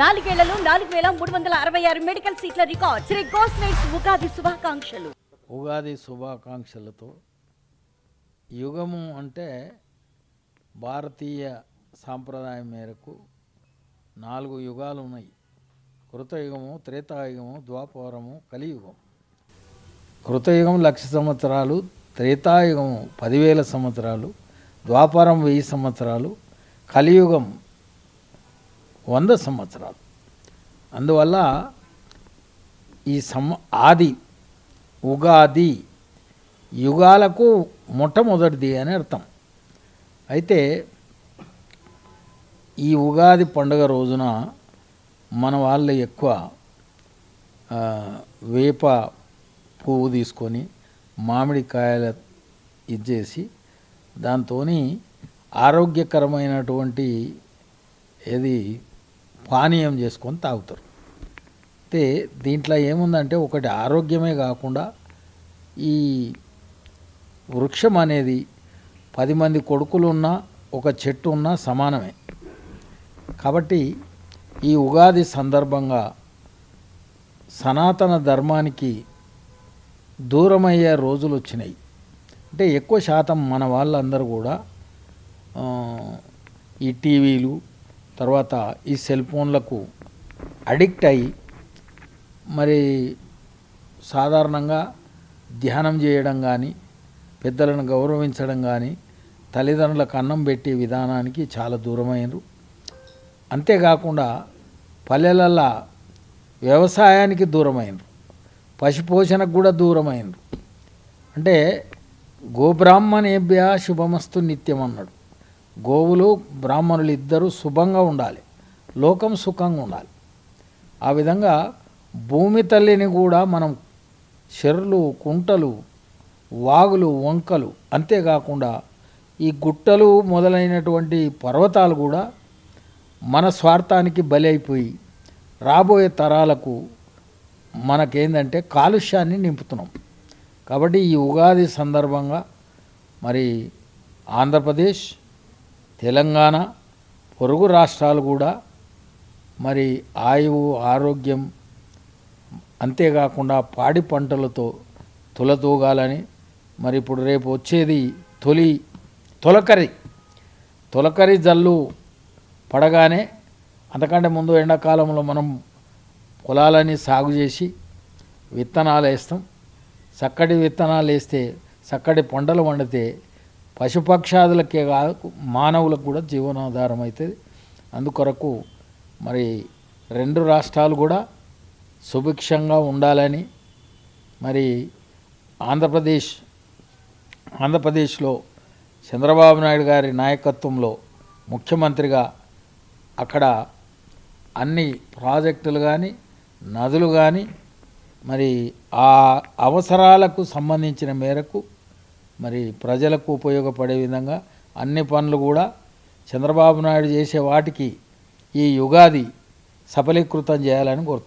నాలుగేళ్ళలో నాలుగు వేల మూడు వందల అరవై ఆరు మెడికల్ సీట్ల రికార్డ్. శ్రీ గోస్నైట్స్ ఉగాది శుభాకాంక్షలు. ఉగాది శుభాకాంక్షలతో యుగము అంటే భారతీయ సాంప్రదాయం మేరకు నాలుగు యుగాలు ఉన్నాయి. కృతయుగము త్రేతాయుగము ద్వాపరము కలియుగం. కృతయుగం లక్ష సంవత్సరాలు త్రేతాయుగము పదివేల సంవత్సరాలు ద్వాపరం వెయ్యి సంవత్సరాలు కలియుగం వంద సంవత్సరాలు. అందువల్ల ఈ సమ ఆది ఉగాది యుగాలకు మొట్టమొదటిది అని అర్థం. అయితే ఈ ఉగాది పండుగ రోజున మన వాళ్ళు ఎక్కువ వేప పువ్వు తీసుకొని మామిడికాయల ఇచ్చేసి దాంతో ఆరోగ్యకరమైనటువంటి ఏది పానీయం చేసుకొని తాగుతారు. అయితే దీంట్లో ఏముందంటే ఒకటి ఆరోగ్యమే కాకుండా ఈ వృక్షం అనేది పది మంది కొడుకులు ఉన్నా ఒక చెట్టు ఉన్నా సమానమే. కాబట్టి ఈ ఉగాది సందర్భంగా సనాతన ధర్మానికి దూరమయ్యే రోజులు వచ్చినాయి. అంటే ఎక్కువ శాతం మన వాళ్ళందరూ కూడా ఈ టీవీలు తర్వాత ఈ సెల్ ఫోన్లకు అడిక్ట్ అయ్యి మరి సాధారణంగా ధ్యానం చేయడం కానీ పెద్దలను గౌరవించడం కానీ తల్లిదండ్రులకు అన్నం పెట్టే విధానానికి చాలా దూరమైనరు అంతేకాకుండా పల్లెలల్లో వ్యవసాయానికి దూరమైనరు పశుపోషణకు కూడా దూరమైనరు అంటే గోబ్రాహ్మణేభ్య శుభమస్తు నిత్యం అన్నాడు. గోవులు బ్రాహ్మణులు ఇద్దరూ శుభంగా ఉండాలి. లోకం సుఖంగా ఉండాలి. ఆ విధంగా భూమి తల్లిని కూడా మనం చెర్లు కుంటలు వాగులు వంకలు అంతేకాకుండా ఈ గుట్టలు మొదలైనటువంటి పర్వతాలు కూడా మన స్వార్థానికి బలి అయిపోయి రాబోయే తరాలకు మనకేందంటే కాలుష్యాన్ని నింపుతున్నాం. కాబట్టి ఈ ఉగాది సందర్భంగా మరి ఆంధ్రప్రదేశ్ తెలంగాణ పొరుగు రాష్ట్రాలు కూడా మరి ఆయువు ఆరోగ్యం అంతేకాకుండా పాడి పంటలతో తులతూగాలని మరి ఇప్పుడు రేపు వచ్చేది తొలి తొలకరి. తొలకరి జల్లు పడగానే అంతకంటే ముందు ఎండాకాలంలో మనం పొలాలని సాగు చేసి విత్తనాలు వేస్తాం. చక్కటి విత్తనాలు వేస్తే చక్కటి పంటలు వండితే పశుపక్షాదులకే కాదు మానవులకు కూడా జీవనాధారం అవుతుంది అందుకొరకు మరి రెండు రాష్ట్రాలు కూడా సుభిక్షంగా ఉండాలని మరి ఆంధ్రప్రదేశ్ ఆంధ్రప్రదేశ్లో చంద్రబాబు నాయుడు గారి నాయకత్వంలో ముఖ్యమంత్రిగా అక్కడ అన్ని ప్రాజెక్టులు కానీ నదులు కానీ మరి ఆ అవసరాలకు సంబంధించిన మేరకు మరి ప్రజలకు ఉపయోగపడే విధంగా అన్ని పనులు కూడా చంద్రబాబు నాయుడు చేసే వాటికి ఈ యుగాది సఫలీకృతం చేయాలని కోరుతున్నాను